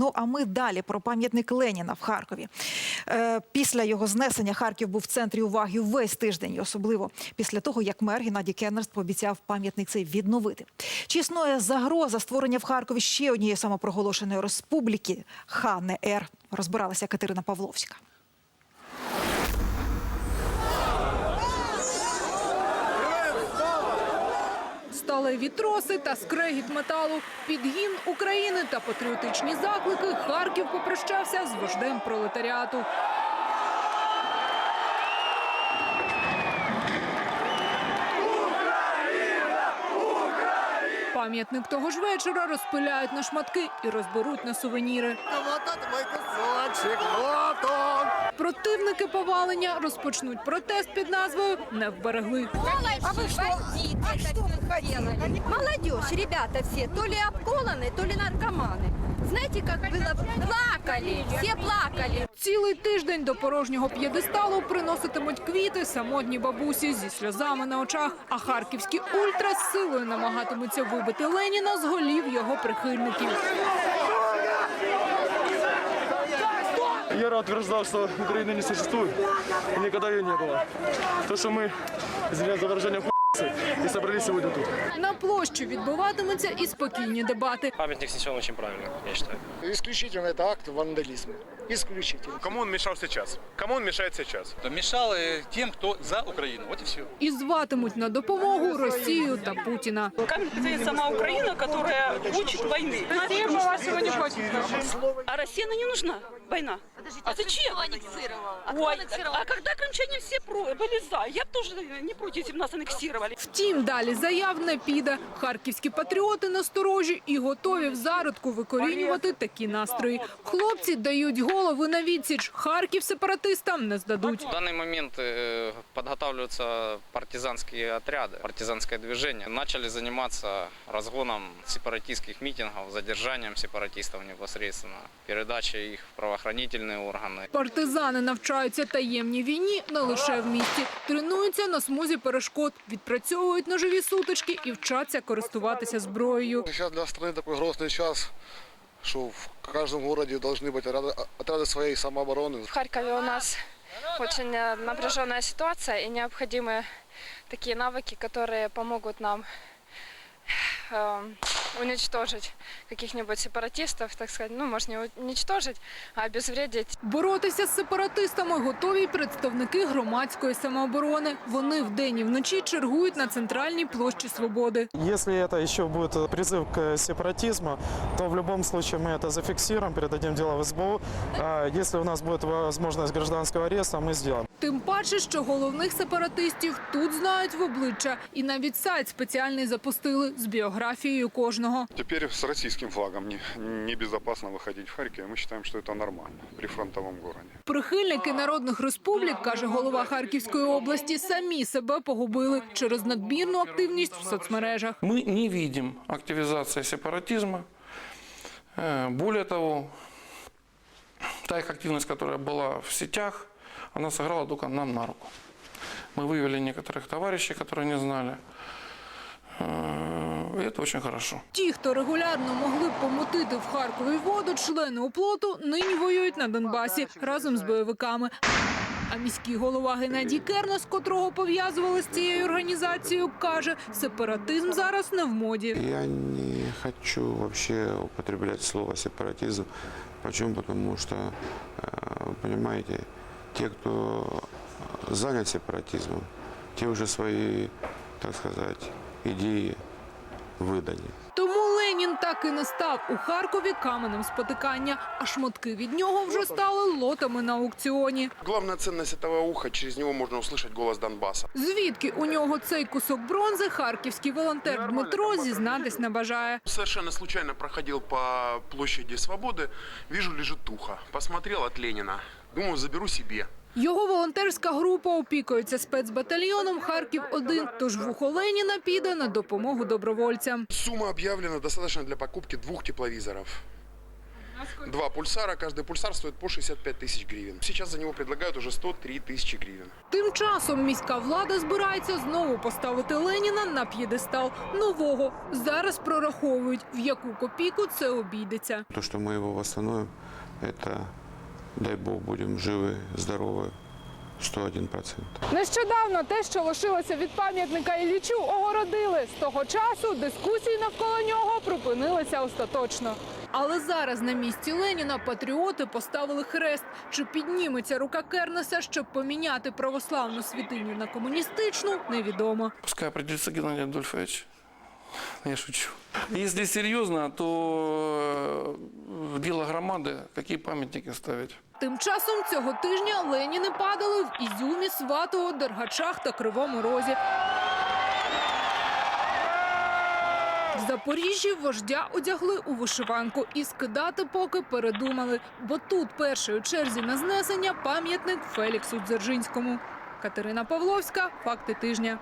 Ну а ми далі про пам'ятник Леніна в Харкові. Е, після його знесення Харків був в центрі уваги весь тиждень, особливо після того, як мер Геннадій Кеннерст пообіцяв пам'ятник цей відновити. Чи існує загроза створення в Харкові ще однієї самопроголошеної республіки ХНР? Розбиралася Катерина Павловська. Сталеві троси та скрегіт металу, під гімн України та патріотичні заклики Харків попрощався з вождем пролетаріату. Пам'ятник того ж вечора розпиляють на шматки і розберуть на сувеніри. Вот это мой кусочек, вот он. Противники повалення розпочнуть протест під назвою Не вберегли. А вы что? А что вы хотели? Молодежь, ребята все, то ли обколаны, то ли наркоманы. Знаете, как было? Плакали, все плакали. Цілий тиждень до порожнього п'єдесталу приноситимуть квіти самотні бабусі зі сльозами на очах. А харківські ультра з силою намагатимуться вибити Леніна з голів його прихильників. Яра утверждал, что Украины не существует, и никогда ее не было. То, что мы, извиняюсь за выражение, хуйцы, и собрались сегодня тут. На площу відбуватимуться і спокійні дебати. Памятник снесен очень правильно, я считаю. Исключительно это акт вандализма. Исключительно. Кому он мешал сейчас? Кому он мешает сейчас? мешал э, тем, кто за Украину. Вот и все. І зватимуть на допомогу Росію та Путіна. Камень стоит сама Украина, которая хочет войны. Россия была сегодня хочет. А Россия она не нужна, война. а зачем? Ой, а когда крымчане все про, были за, я бы тоже не против, если бы нас аннексировали. Втім, далі заяв не піде. Харківські патріоти насторожі і готові в зародку викорінювати такі настрої. Хлопці дають голови на відсіч. Харків сепаратистам не здадуть. В данный момент э, подготавливаются партизанские отряды, партизанское движение. Начали заниматься разгоном сепаратистских митингов, задержанием сепаратистов непосредственно, передачей их в правоохранительные органы. Партизани навчаються таємній війні не лише в місті. Тренуються на смузі перешкод, відпрацьовують ножові сутички і вчаться користуватися зброєю. Сейчас для страны такой грозный час, что в каждом городе должны быть отряды, отряды своей самообороны. В Харькове у нас очень э, напряженная ситуация и необходимы такие навыки, которые помогут нам э, уничтожить каких-нибудь сепаратистов, так сказать, ну, может, не уничтожить, а обезвредить. Боротися з сепаратистами готові й представники громадської самооборони. Вони вдень і вночі чергують на центральній площі Свободи. Если это еще будет призыв к сепаратизму, то в любом случае мы это зафиксируем, передадим дело в СБУ. А Если у нас будет возможность гражданского ареста, мы сделаем. Тим паче, що головних сепаратистів тут знають в обличчя, і навіть сайт спеціальний запустили з біографією кожного. Теперь с российским флагом не, небезопасно выходить в Харьков. Мы считаем, что это нормально при фронтовом городе. Прихильники народних республік, каже голова Харківської області, самі себе погубили через надмірну активність в соцмережах. Мы не видим активизации сепаратизма. Э, Более того, та их активность, которая была в сетях, она сыграла только нам на руку. Мы вывели некоторых товарищей, которые не знали. Э, И это очень хорошо. Ті, хто регулярно могли б помутити в Харкові воду, члени оплоту, нині воюють на Донбасі разом з бойовиками. А міський голова Геннадій Кернес, котрого пов'язували з цією організацією, каже, сепаратизм зараз не в моді. Я не хочу вообще употреблять слово сепаратизм. Почему? Потому что, э, понимаете, те, кто занят сепаратизмом, те уже свои, так сказать, идеи выдали. Тому Ленін так і не став у Харкові каменем спотикання, а шмотки від нього вже стали лотами на аукціоні. Главная ценность этого уха, через него можно услышать голос Донбасса. Звідки у нього цей кусок бронзи, харківський волонтер Дмитро зізнатись не бажає. Совершенно случайно проходил по площади Свободы, вижу лежит туха. Посмотрел от Ленина, думаю, заберу себе. Його волонтерська група опікується спецбатальйоном Харків 1 Тож вухо Леніна піде на допомогу добровольцям. Сумма объявлена достаточно для покупки двух тепловизоров. Два пульсара, каждый пульсар стоит по 65 тысяч гривен. Сейчас за него предлагают уже 103 тысячи гривен. Тим часом міська влада збирається знову поставити Леніна на п'єдестал нового. Зараз прораховують, в яку копійку це обійдеться. То, что мы его восстановим, это, дай бог, будем живы, здоровы, 101%. Нещодавно те, що лишилося від пам'ятника Іллічу, огородили. З того часу дискусії навколо нього припинилися остаточно. Але зараз на місці Леніна патріоти поставили хрест. Чи підніметься рука Кернеса, щоб поміняти православну святиню на комуністичну, невідомо. Пускай определится Геннадий Адольфович. Я шучу. Если серьезно, то э, дело громады, какие памятники ставить. Тим часом цього тижня Леніни падали в Ізюмі, Сватово, Дергачах та Кривому Розі. В Запоріжжі вождя одягли у вишиванку і скидати поки передумали, бо тут перший у черзі на знесення пам'ятник Феліксу Дзержинському. Катерина Павловська, факти тижня.